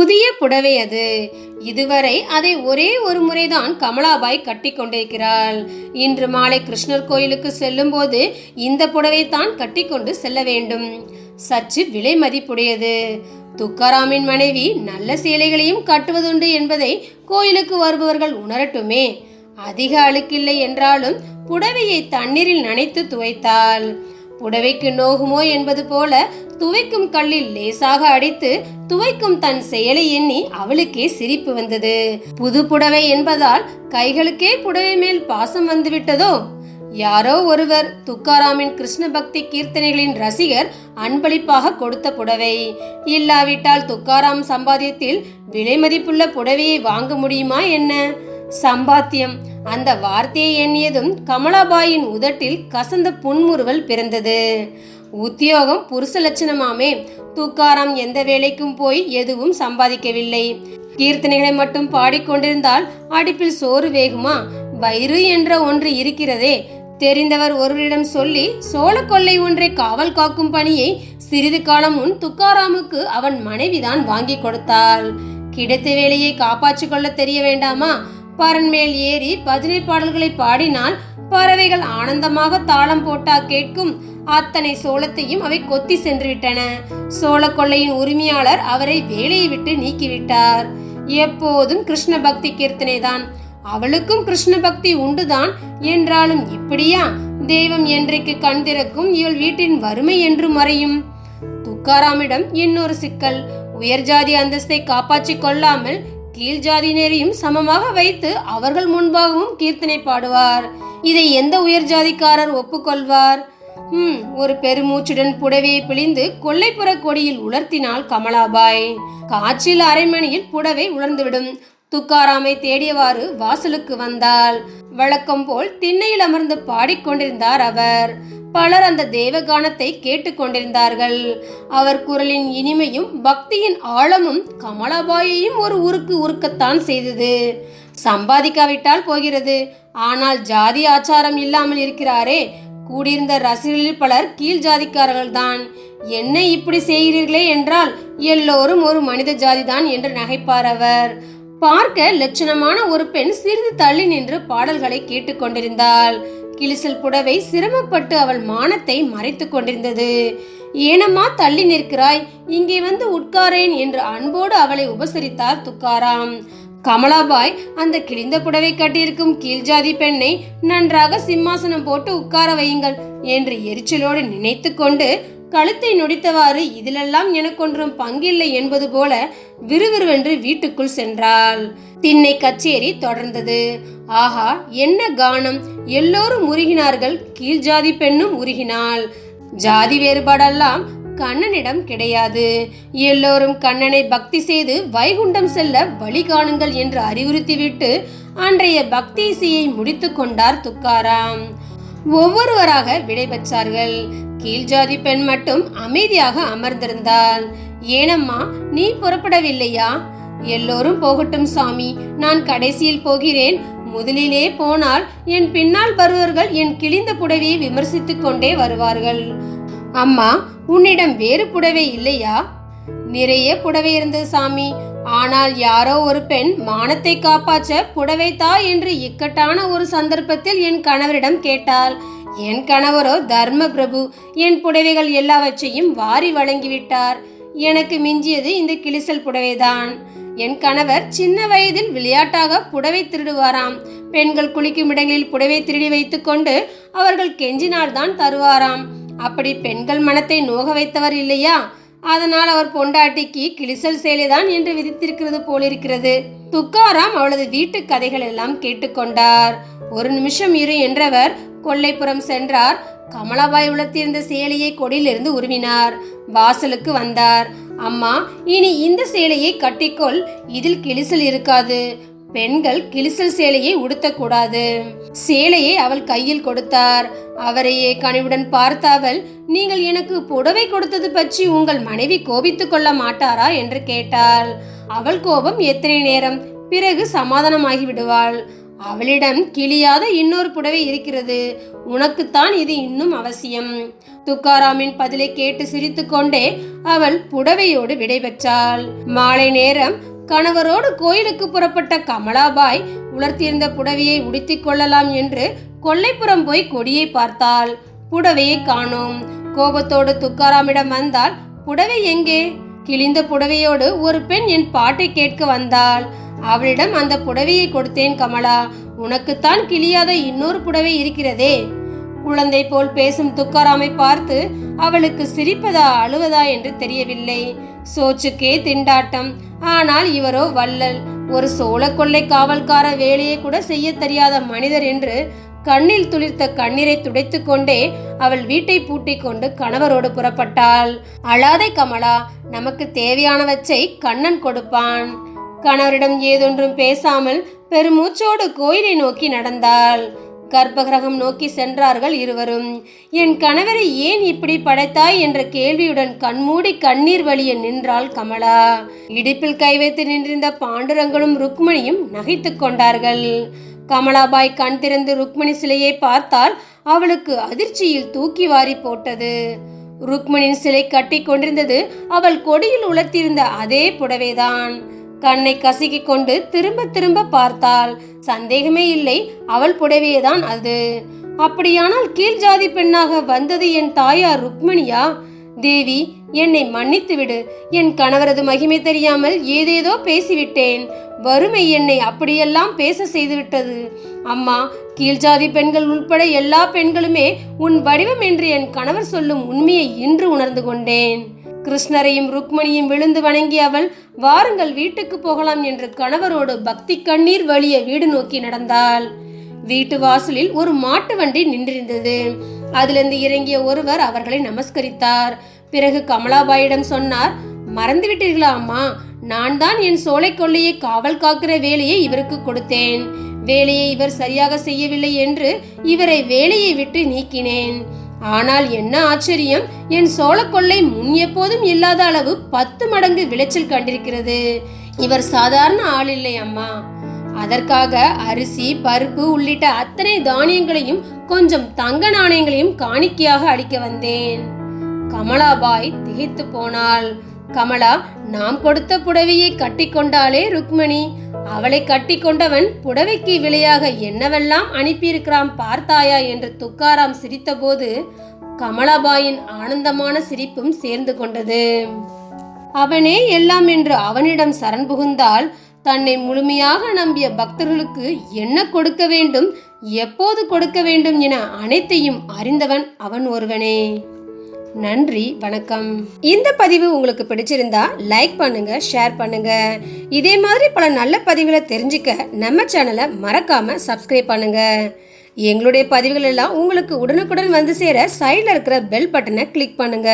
புதிய புடவை அது. இதுவரை அதை ஒரே ஒரு முறைதான் கமலாபாய் கட்டி கொண்டிருக்கிறாள். இன்று மாலை கிருஷ்ணர் கோயிலுக்கு செல்லும்போது இந்த புடவை தான் கட்டிக்கொண்டு செல்ல வேண்டும். சற்று விலை மதிப்புடையது. துக்காராமின் மனைவி நல்ல சேலைகளையும் கட்டுவதுண்டு என்பதை கோயிலுக்கு வருபவர்கள் உணரட்டுமே. அதிக அழுக்கில்லை என்றாலும் புடவையை தண்ணீரில் நனைத்து துவைத்தாள். புடவைக்கு நோகுமோ என்பது போல துவைக்கும் கல்லில் லேசாக அடித்து துவைக்கும் தன் செயலை எண்ணி அவளுக்கே சிரிப்பு வந்தது. புது புடவை என்பதால் கைகளுக்கே புடவை மேல் பாசம் வந்துவிட்டதோ? யாரோ ஒருவர் துக்காராமின் கிருஷ்ண பக்தி கீர்த்தனைகளின் ரசிகர் அன்பளிப்பாக கொடுத்த புடவை. இல்லாவிட்டால் துக்காராம் சம்பாத்தியத்தில் விலை மதிப்புள்ள புடவையை வாங்க முடியுமா என்ன? சம்பாத்தியம். அந்த வார்த்தையை எண்ணியதும் கமலாபாயின் உதட்டில் கசந்த புன்முறுவல் பிறந்தது. உத்தியோகம் புருஷ லட்சணமாமே தூக்காராம் எந்த வேலைக்கும் போய் எதுவும் சம்பாதிக்கவில்லை. கீர்த்தனைகளை மட்டும் பாடிக்கொண்டிருந்தால் அடுப்பில் சோறு வேகுமா? வயிறு என்ற ஒன்று இருக்கிறதே. தெரிந்தவர் ஒருவரிடம் சொல்லி சோழ கொள்ளை ஒன்றை காவல் காக்கும் பணியை சிறிது காலம் முன் துக்காராமுக்கு அவன் மனைவிதான் வாங்கி கொடுத்தாள். கிடைத்த வேலையை காப்பாற்றிக் கொள்ள தெரிய வேண்டாமா? பரன் மேல் ஏறி பஜனை பாடல்களை பாடினால் பறவைகள் ஆனந்தமாக தாளம் போட்டா கேட்கும். அத்தனை சோளத்தையும் அவை கொத்தி சென்று விட்டன சோழ கொள்ளையின் உரிமையாளர் அவரை வேலையை விட்டு நீக்கிவிட்டார். எப்போதும் கிருஷ்ண பக்தி கீர்த்தனை தான் அவளுக்கும் கிருஷ்ண பக்தி உண்டுதான். என்றாலும் இப்படியா? தெய்வம் என்றைக்கு கண் திறக்கும் இவள் வீட்டின் வறுமை என்று மறையும். துக்காராமிடம் இன்னொரு சிக்கல். உயர் ஜாதி அந்தஸ்தை காப்பாற்றிக் கொள்ளாமல் கீழ் ஜாதியினரையும் சமமாக வைத்து அவர்கள் முன்பாகவும் கீர்த்தனை பாடுவார். இதை எந்த உயர் ஜாதிக்காரர் ஒப்புக்கொள்வார்? ஹம் ஒரு பெருமூச்சுடன் புடவையை பிழிந்து கொல்லைப்புற கொடியில் உலர்த்தினாள் கமலாபாய். காற்றில் அரைமணியில் புடவை உலர்ந்துவிடும். துக்காராமை தேடியவாறு வாசலுக்கு வந்தாள். வழக்கம் போல் திண்ணையில் அமர்ந்து பாடிக்கொண்டிருந்தார் அவர். பலர் அந்த தேவகானத்தை கேட்டுக்கொண்டிருந்தார்கள். அவர் குரலின் இனிமையும் பக்தியின் ஆழமும் கமலாபாயையும் ஒரு உருக்கு உருக்கத்தான் செய்தது. சம்பாதிக்காவிட்டால் போகிறது. ஆனால் ஜாதி ஆச்சாரம் இல்லாமல் இருக்கிறாரே. கூடியிருந்த ரசிகர்களில் பலர் கீழ் ஜாதிக்காரர்கள்தான். என்ன இப்படி செய்கிறீர்களே என்றால் எல்லோரும் ஒரு மனித ஜாதிதான் என்று நகைப்பார் அவர். பார்க்க லட்சணமான ஒரு பெண் சிறிது தள்ளி நின்று பாடல்களை கேட்டுக்கொண்டிருந்தாள் கிளிசல் புடவை சிரமப்பட்டு அவள் மானத்தை மறைத்து கொண்டிருந்தது. ஏனம்மா தள்ளி நிற்கிறாய்? இங்கே வந்து உட்காரேன் என்று அன்போடு அவளை உபசரித்தார் துக்காராம். கமலாபாய் அந்த கிழிந்த புடவை கட்டியிருக்கும் கீழ்ஜாதி பெண்ணை நன்றாக சிம்மாசனம் போட்டு உட்கார வையுங்கள் என்று எரிச்சலோடு நினைத்து கொண்டு கழுத்தை நொடித்தவாறு இதிலெல்லாம் எனக்கொன்றும் பங்கில்லை என்பது போல விறுவிறுவென்று வீட்டுக்குள் சென்றாள். திண்ணை கச்சேரி தொடர்ந்தது. ஆஹா என்ன கானம். எல்லோரும் உருகினார்கள். கீழ் ஜாதி பெண்ணும் உருகினாள். ஜாதி வேறுபாடெல்லாம் கண்ணனிடம் கிடையாது. எல்லோரும் கண்ணனை பக்தி செய்து வைகுண்டம் செல்ல வழி காணுங்கள் என்று அறிவுறுத்திவிட்டு அன்றைய பக்தி இசையை முடித்து கொண்டார் துக்காராம். ஒவ்வொருவராக விடைபெற்றார்கள் கீழ்ஜாதி பெண் மட்டும் அமைதியாக அமர்ந்திருந்தாள். ஏனம்மா நீ புறப்படவில்லையா? எல்லோரும் போகட்டும் சாமி. நான் கடைசியில் போகிறேன். முதலிலே போனால் என் பின்னால் வருவர்கள் என் கிழிந்த புடவையை விமர்சித்துக் கொண்டே வருவார்கள். அம்மா உன்னிடம் வேறு புடவை இல்லையா? நிறைய புடவை இருந்தது சாமி. ஆனால் யாரோ ஒரு பெண் மானத்தை காப்பாற்ற புடவை தா என்று இக்கட்டான ஒரு சந்தர்ப்பத்தில் என் கணவரிடம் கேட்டாள். என் கணவரோ தர்ம பிரபு. என் புடவைகள் எல்லாவற்றையும் வாரி வழங்கிவிட்டார். எனக்கு மிஞ்சியது இந்த கிளிசல் புடவைதான். என் கணவர் சின்ன வயதில் விளையாட்டாக புடவை திருடுவாராம். பெண்கள் குளிக்கும் இடங்களில் புடவை திருடி வைத்துக்கொண்டு அவர்கள் கெஞ்சினால்தான் தருவாராம். அப்படி பெண்கள் மனத்தை நோக வைத்தவர் இல்லையா? அதனால் அவர் பொண்டாட்டிக்கு கிளிசல் சேலைதான் என்று விதித்திருக்கிறது போலிருக்கிறது. துக்காராம் அவளது வீட்டு கதைகள் எல்லாம் கேட்டுக்கொண்டார். ஒரு நிமிஷம் இரு என்றவர் கொல்லைப்புறம் சென்றார். கமலாபாய் உலர்த்தியிருந்த சேலையை கொடியிலிருந்து உருவினார். வாசலுக்கு வந்தார். அம்மா இனி இந்த சேலையை கட்டிக்கொள். இதில் கிளிசல் இருக்காது. பெண்கள் கிளிசல் சேலையை உடுத்தக்கூடாது. சேலையை அவள் கையில் கொடுத்தார். அவரையே கனிவுடன் பார்த்த அவள் நீங்கள் எனக்கு புடவை கொடுத்தது பற்றி உங்கள் மனைவி கோபித்துக் கொள்ள மாட்டாரா? என்று கேட்டாள். அவள் கோபம் எத்தனை நேரம்? பிறகு சமாதானமாகி விடுவாள். அவளிடம் கிழியாத இன்னொரு புடவை இருக்கிறது. உனக்குத்தான் இது இன்னும் அவசியம். துக்காராமின் பதிலை கேட்டு சிரித்துக்கொண்டே அவள் புடவையோடு விடைபெற்றாள் மாலை நேரம் கணவரோடு கோயிலுக்கு புறப்பட்ட கமலாபாய் உலர்த்தியிருந்த புடவையை உடுத்திக் கொள்ளலாம் என்று கொல்லைப்புறம் போய் கொடியை பார்த்தாள். புடவையை காணோம். கோபத்தோடு துக்காராமிடம் வந்தால் புடவை எங்கே? கிழிந்த புடவையோடு ஒரு பெண் என் பாட்டை கேட்க வந்தாள். அவளிடம் அந்த புடவையை கொடுத்தேன் கமலா. உனக்குத்தான் கிழியாத இன்னொரு புடவை இருக்கிறதே. குழந்தை போல் பேசும் துக்காராமை பார்த்து அவளுக்கு சிரிப்பதா அழுவதா என்று தெரியவில்லை. சோச்சுக்கே திண்டாட்டம். ஆனால் இவரோ வள்ளல். ஒரு சோழ கொள்ளை காவல்கார வேலையை கூட செய்ய தெரியாத மனிதர் என்று கண்ணில் துளிர்த்த கண்ணீரை துடைத்து கொண்டே அவள் வீட்டை பூட்டி கொண்டு கணவரோடு புறப்பட்டாள். அழாதே கமலா நமக்கு தேவையானவற்றை கண்ணன் கொடுப்பான். கணவரிடம் ஏதொன்றும் பேசாமல் பெருமூச்சோடு கோயிலை நோக்கி நடந்தாள். கர்ப்பகிரகம் நோக்கி சென்றார்கள் இருவரும். என் கணவரை ஏன் இப்படி படைத்தாய்? என்ற கேள்வியுடன் கண்மூடி கண்ணீர் வழிய நின்றாள் கமலா. இடுப்பில் கை வைத்து நின்றிருந்த பாண்டுரங்களும் ருக்மணியும் நகைத்துக் கொண்டார்கள். கமலாபாய் கண் திறந்து ருக்மணி சிலையை பார்த்தால் அவளுக்கு அதிர்ச்சியில் தூக்கி வாரி போட்டது. ருக்மணியின் சிலை கட்டி கொண்டிருந்தது அவள் கொடியில் உலர்த்தியிருந்த அதே புடவைதான். கண்ணை கசக்கிக் கொண்டு திரும்ப திரும்ப பார்த்தாள். சந்தேகமே இல்லை அவள் புடவையேதான் அது. அப்படியானால் கீழ் ஜாதி பெண்ணாக வந்தது என் தாயார் ருக்மணியா? தேவி என்னை மன்னித்து விடு. என் கணவரது மகிமை தெரியாமல் ஏதேதோ பேசிவிட்டேன். வறுமை என்னை அப்படியெல்லாம் பேச செய்துவிட்டது. அம்மா கீழ்ஜாதி பெண்கள் உள்பட எல்லா பெண்களுமே உன் வடிவம் என்று என் கணவர் சொல்லும் உண்மையை இன்று உணர்ந்து கொண்டேன். கிருஷ்ணரையும் ருக்மணியும் விழுந்து வணங்கி அவள் வாருங்கள் வீட்டுக்கு போகலாம் என்று கணவரோடு பக்தி கண்ணீர் வழிய வீடு நோக்கி நடந்தாள். வீட்டு வாசலில் ஒரு மாட்டு வண்டி நின்றிருந்தது. அதிலிருந்து இறங்கிய ஒருவர் அவர்களை நமஸ்கரித்தார். பிறகு கமலாபாயிடம் சொன்னார் மறந்து விட்டீர்களா அம்மா? நான் தான் என் சோலை கொள்ளையை காவல் காக்கிற வேலையை இவருக்கு கொடுத்தேன். வேலையை இவர் சரியாக செய்யவில்லை என்று இவரை வேலையை விட்டு நீக்கினேன். ஆனால் என்ன ஆச்சரியம் என் சோழ கொள்ளை முன் எப்போதும் இல்லாத அளவு பத்து மடங்கு விளைச்சல் கண்டிருக்கிறது. இவர் சாதாரண ஆள் இல்லை அம்மா. அதற்காக அரிசி பருப்பு உள்ளிட்ட அத்தனை தானியங்களையும் கொஞ்சம் தங்க நாணயங்களையும் காணிக்கையாக அளிக்க வந்தேன். கமலாபாய் திகைத்து போனாள். கமலா நாம் கொடுத்த புடவையை கட்டிக்கொண்டாலே ருக்மணி. அவளை கட்டிக்கொண்டவன் புடவைக்கு விலையாக என்னவெல்லாம் அனுப்பியிருக்கிறான் பார்த்தாயா என்று துக்காராம் சிரித்தபோது கமலாபாயின் ஆனந்தமான சிரிப்பும் சேர்ந்து கொண்டது. அவனே எல்லாம் என்று அவனிடம் சரண் புகுந்தால் தன்னை முழுமையாக நம்பிய பக்தர்களுக்கு என்ன கொடுக்க வேண்டும் எப்போது கொடுக்க வேண்டும் என அனைத்தையும் அறிந்தவன் அவன் ஒருவனே. நன்றி வணக்கம். இந்த பதிவு உங்களுக்கு பிடிச்சிருந்தா லைக் பண்ணுங்க ஷேர் பண்ணுங்க. இதே மாதிரி பல நல்ல பதிவுகளை தெரிஞ்சுக்க நம்ம சேனலை மறக்காம சப்ஸ்கிரைப் பண்ணுங்க. எங்களுடைய பதிவுகள் எல்லாம் உங்களுக்கு உடனுக்குடன் வந்து சேர சைடில் இருக்கிற பெல் பட்டனை கிளிக் பண்ணுங்க.